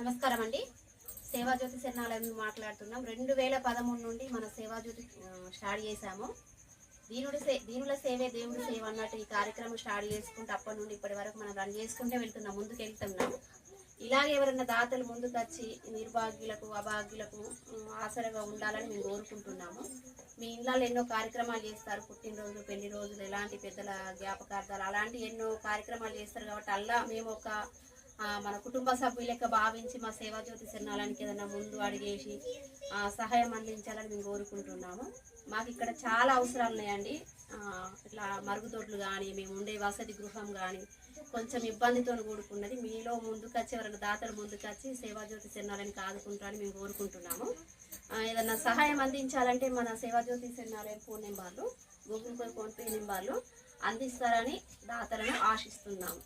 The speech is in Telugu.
నమస్కారం అండి సేవాజ్యోతి శరణాలయం మాట్లాడుతున్నాం. రెండు వేల పదమూడు నుండి మన సేవాజ్యోతి స్టార్ట్ చేశాము. దీనుడి సే దీనుల సేవే దేవుడి సేవ అన్నట్టు ఈ కార్యక్రమం స్టార్ట్ చేసుకుంటే అప్పటి నుండి ఇప్పటి వరకు మనం రన్ చేసుకుంటే వెళ్తున్నాం. ముందుకు వెళ్తున్నాం. ఇలాగే ఎవరైనా దాతలు ముందుకు వచ్చి నిర్భాగ్యులకు అభాగ్యులకు ఆసరగా ఉండాలని మేము కోరుకుంటున్నాము. మీ ఇళ్ళలో ఎన్నో కార్యక్రమాలు చేస్తారు. పుట్టినరోజు పెళ్ళి రోజులు ఎలాంటి పెద్దల జ్ఞాపకార్థాలు అలాంటి ఎన్నో కార్యక్రమాలు చేస్తారు కాబట్టి అలా మేము ఒక మన కుటుంబ సభ్యులెక్క భావించి మా సేవా జ్యోతి శరణాలయానికి ఏదైనా ముందు అడిగేసి సహాయం అందించాలని మేము కోరుకుంటున్నాము. మాకు ఇక్కడ చాలా అవసరాలు ఉన్నాయండి. ఇట్లా మరుగుదొడ్లు కానీ మేము ఉండే వసతి గృహం కానీ కొంచెం ఇబ్బందితో కూడుకున్నది. మీలో ముందుకొచ్చి ఎవరైనా దాతలు ముందుకొచ్చి సేవా జ్యోతి శరణాలయానికి ఆదుకుంటారని మేము కోరుకుంటున్నాము. ఏదన్నా ఏదైనా సహాయం అందించాలంటే మన సేవా జ్యోతి శరణాలయం ఫోన్ నెంబర్లు గూగుల్ పే ఫోన్పే నెంబర్లు అందిస్తారని దాతలను ఆశిస్తున్నాము.